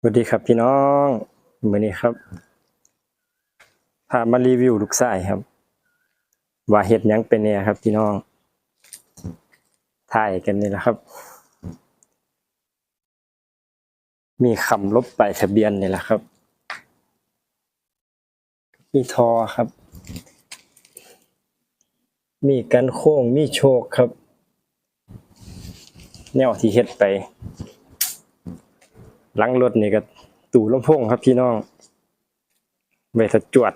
สวัสดีครับพี่น้องมือนี้ครับพามารีวิวลูกชายครับ ว่าเฮ็ดยังเป็นเนี่ยครับ พี่น้องถ่ายกันนี่แหละครับ มีคำลบไปทะเบียนนี่แหละครับมีทอครับ มีกันโค้งมีโชคครับ แนวที่เฮ็ดไป หลังรถนี่ก็ตู่ลำโพงครับพี่น้องไว้ถ้าจวด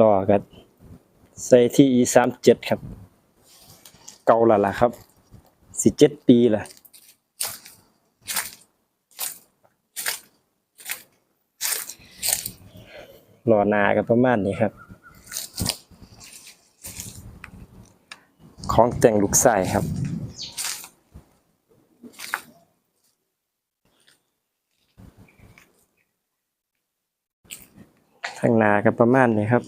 รอกันใส่ที่ e สามเจ็ดครับ เก่าละล่ะครับสิเจ็ดปีละรอหนากันประมาณนี้ครับ ของแต่งลูกไส้ครับ ทางหนากันประมาณนี้ครับ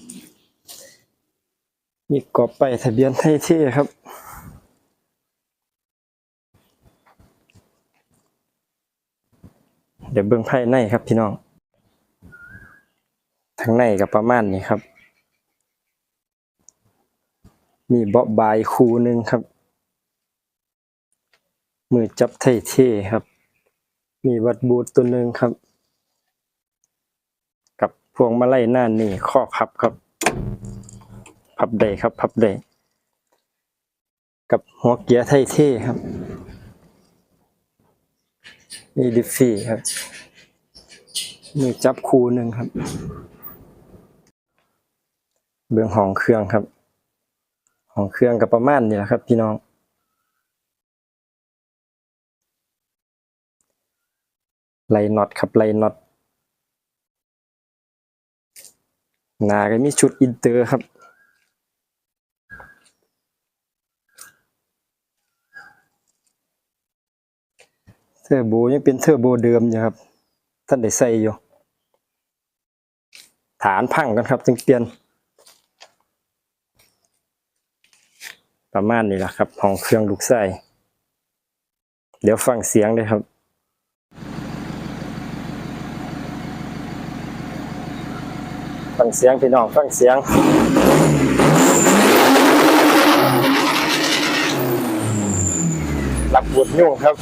มีกรอบไปทะเบียนไทยเท่ครับเดี๋ยวเบิ่งภายในครับพี่น้องทางในกับประมาณนี้ครับ มีเบาะบายคูหนึ่งครับ มือจับไทยเท่ครับ มีวัดบูทตัวหนึ่งครับ พวงมาลัยหน้านี่ข้อพับครับพับได้ครับพับได้กับหัวเกียร์ไทยเท่ครับมีดิฟฟี่ครับมีจับคูหนึ่งครับ เบื้องห้องเครื่องครับห้องเครื่องกับประมาณนี้แหละครับ พี่น้อง ไลน็อตครับไลน็อต หนาก็มีชุดอินเตอร์ครับ เทอร์โบยังเป็นเทอร์โบเดิมอยู่ครับ ท่านได้ใส่อยู่ ฐานพังกันครับจึงเปลี่ยน ประมาณนี้แหละครับห้องเครื่องลูกไส้เดี๋ยวฟังเสียงเลยครับ ฟังเสียงพี่น้องฟังเสียงรับบทยุ่งครับ